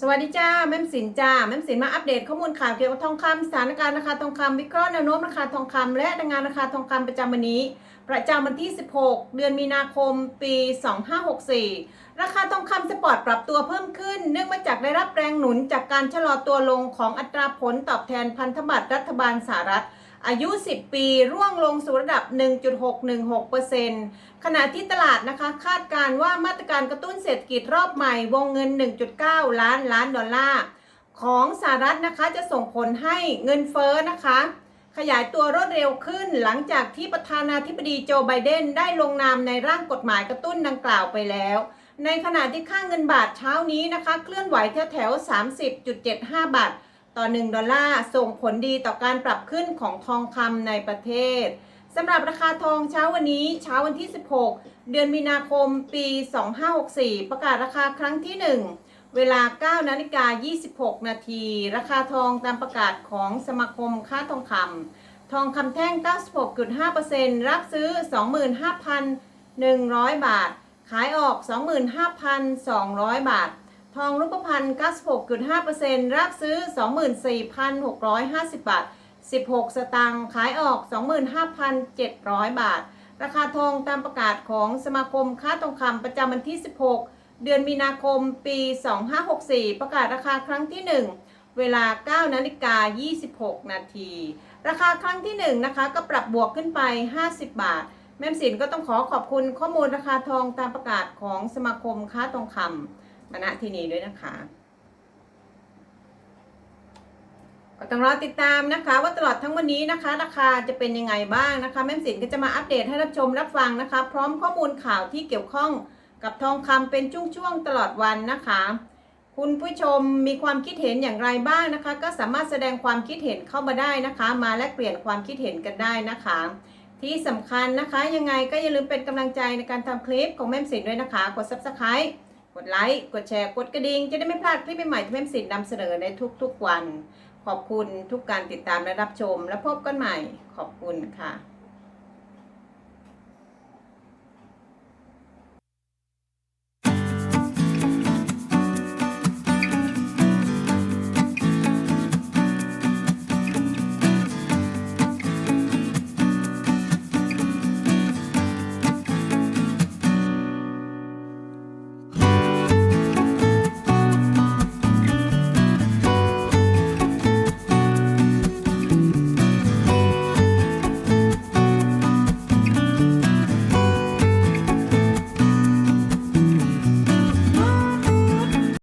สวัสดีจ้าแม่มสินจ้าแม่มสินมาอัปเดตข้อมูลข่าวเกี่ยวกับทองคำสถานการณ์ราคาทองคำวิเคราะห์แนวโน้มราคาทองคำและดังงานราคาทองคำประจำวันนี้ ประจำวันที่ 16 เดือนมีนาคม ปี 2564 ราคาทองคำสปอร์ตปรับตัวเพิ่มขึ้น เนื่องมาจากได้รับแรงหนุนจากการชะลอตัวลงของอัตราผลตอบแทนพันธบัตรรัฐบาลสหรัฐ อายุ 10 ปี ร่วงลงสู่ระดับ 1.616%ขณะที่ตลาดนะคะคาดการณ์ว่ามาตรการกระตุ้นเศรษฐกิจรอบใหม่วงเงิน 1.9 ล้านล้านดอลลาร์ของสหรัฐนะคะจะส่งผลให้เงินเฟ้อนะคะ ขยายตัวรวดเร็วขึ้นหลังจากที่ประธานาธิบดีโจไบเดนได้ลงนามในร่างกฎหมายกระตุ้นดังกล่าวไปแล้ว ในขณะที่ค่าเงินบาทเช้านี้นะคะ เคลื่อนไหวแถวแถวๆ30.75 บาท ต่อ 1 ดอลลาร์ ส่งผลดีต่อการปรับขึ้นของทองคำในประเทศสำหรับราคาทองเช้าวันนี้เช้าวันที่ 16 เดือนมีนาคมปี 2564 ประกาศราคาครั้งที่ 1 เวลา 9 นาฬิกา 26 นาที ราคาทองตามประกาศของสมาคมค่าทองคำทองคำแท่ง 96.5%รับซื้อ 25,100 บาท ขายออก 25,200 บาท ทองรูปพรรณ96.5%รับซื้อ 24,650 บาท 16 สตางค์ขายออก 25,700 บาท ราคาทองตามประกาศของสมาคมค้าทองคำประจำวันที่ 16 เดือนมีนาคมปี 2564 ประกาศราคาครั้งที่ 1 เวลา 9 นาฬิกา 26 นาที ราคาครั้งที่ 1 นะคะก็ปรับบวกขึ้นไป 50 บาท แม่มสินก็ต้องขอขอบคุณข้อมูลราคาทองตามประกาศของสมาคมค้าทองคำ มาณที่นี้ด้วยนะคะ ก็ต้องรอติดตามนะคะว่าตลอดทั้งวันนี้นะคะ ราคาจะเป็นยังไงบ้างนะคะ แม่สินก็จะมาอัปเดตให้รับชมรับฟังนะคะ พร้อมข้อมูลข่าวที่เกี่ยวข้องกับทองคำเป็นช่วงๆตลอดวันนะคะ คุณผู้ชมมีความคิดเห็นอย่างไรบ้างนะคะ ก็สามารถแสดงความคิดเห็นเข้ามาได้นะคะ มาแลกเปลี่ยนความคิดเห็นกันได้นะคะที่สำคัญนะคะ ยังไงก็อย่าลืมเป็นกำลังใจในการทำคลิปของแม่มสินด้วยนะคะ กด subscribe กดไลค์ กดแชร์ กดกระดิ่ง จะได้ไม่พลาดคลิปใหม่ๆที่แม่มสินนำเสนอในทุกๆวัน ขอบคุณทุกการติดตามและรับชม และพบกันใหม่ ขอบคุณค่ะ